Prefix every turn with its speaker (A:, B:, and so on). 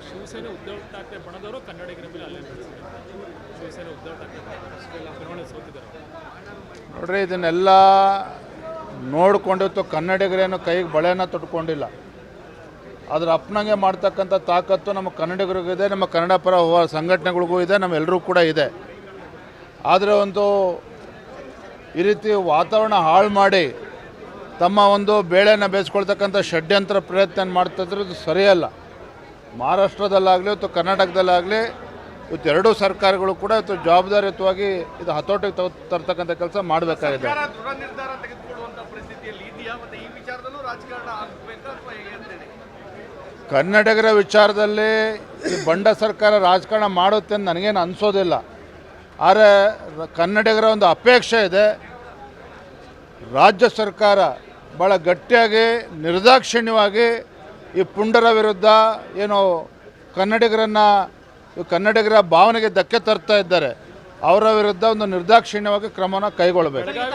A: ಶಿವಸೇನೆ ಉದ್ಧವ್ ಠಾಕ್ರೆ ಬಣದವರು ಕನ್ನಡಿಗರ ಮೇಲೆ ಅಲ್ಲೇ ಶಿವಸೇನೆ ಉದ್ಧವ್ ಠಾಕ್ರೆ ಸೋತಿದ್ದಾರೆ.
B: ನೋಡ್ರಿ, ಇದನ್ನೆಲ್ಲ ನೋಡಿಕೊಂಡಿತ್ತು ಕನ್ನಡಿಗರೇನು ಕೈಗೆ ಬಳೆನ ತೊಟ್ಕೊಂಡಿಲ್ಲ. ಅದರ ಅಪ್ಪನಂಗೆ ಮಾಡ್ತಕ್ಕಂಥ ತಾಕತ್ತು ನಮ್ಮ ಕನ್ನಡಿಗರಿಗಿದೆ ನಮ್ಮ ಕನ್ನಡ ಪರ ಸಂಘಟನೆಗಳಿಗೂ ಇದೆ ನಮ್ಮೆಲ್ಲರೂ ಕೂಡ ಇದೆ. ಆದರೆ ಒಂದು ಈ ರೀತಿ ವಾತಾವರಣ ಹಾಳು ಮಾಡಿ ತಮ್ಮ ಒಂದು ಬೇಳೆನ ಬೇಯಿಸ್ಕೊಳ್ತಕ್ಕಂಥ ಷಡ್ಯಂತ್ರ ಪ್ರಯತ್ನ ಮಾಡ್ತಿದ್ರೆ ಅದು ಸರಿಯಲ್ಲ. ಮಹಾರಾಷ್ಟ್ರದಲ್ಲಾಗಲಿ ಅಥವಾ ಕರ್ನಾಟಕದಲ್ಲಾಗಲಿ ಇವತ್ತು ಎರಡೂ ಸರ್ಕಾರಗಳು ಕೂಡ ಇವತ್ತು ಜವಾಬ್ದಾರಿಯುತವಾಗಿ ಇದು ಹತೋಟಿಗೆ ತಗೋ ತರ್ತಕ್ಕಂಥ ಕೆಲಸ ಮಾಡಬೇಕಾಗಿದೆ. ಕನ್ನಡಿಗರ ವಿಚಾರದಲ್ಲಿ ಈ ಬಂಡ ಸರ್ಕಾರ ರಾಜಕಾರಣ ಮಾಡುತ್ತೆ ಅಂತ ನನಗೇನು ಅನಿಸೋದಿಲ್ಲ. ಆದರೆ ಕನ್ನಡಿಗರ ಒಂದು ಅಪೇಕ್ಷೆ ಇದೆ. ರಾಜ್ಯ ಸರ್ಕಾರ ಭಾಳ ಗಟ್ಟಿಯಾಗಿ ನಿರ್ದಾಕ್ಷಿಣ್ಯವಾಗಿ ಈ ಪುಂಡರ ವಿರುದ್ಧ ಏನು ಕನ್ನಡಿಗರನ್ನು ಕನ್ನಡಿಗರ ಭಾವನೆಗೆ ಧಕ್ಕೆ ತರ್ತಾ ಇದ್ದಾರೆ. ಅವರ ವಿರುದ್ಧ ಒಂದು ನಿರ್ದಾಕ್ಷಿಣ್ಯವಾಗಿ ಕ್ರಮನ ಕೈಗೊಳ್ಳಬೇಕು.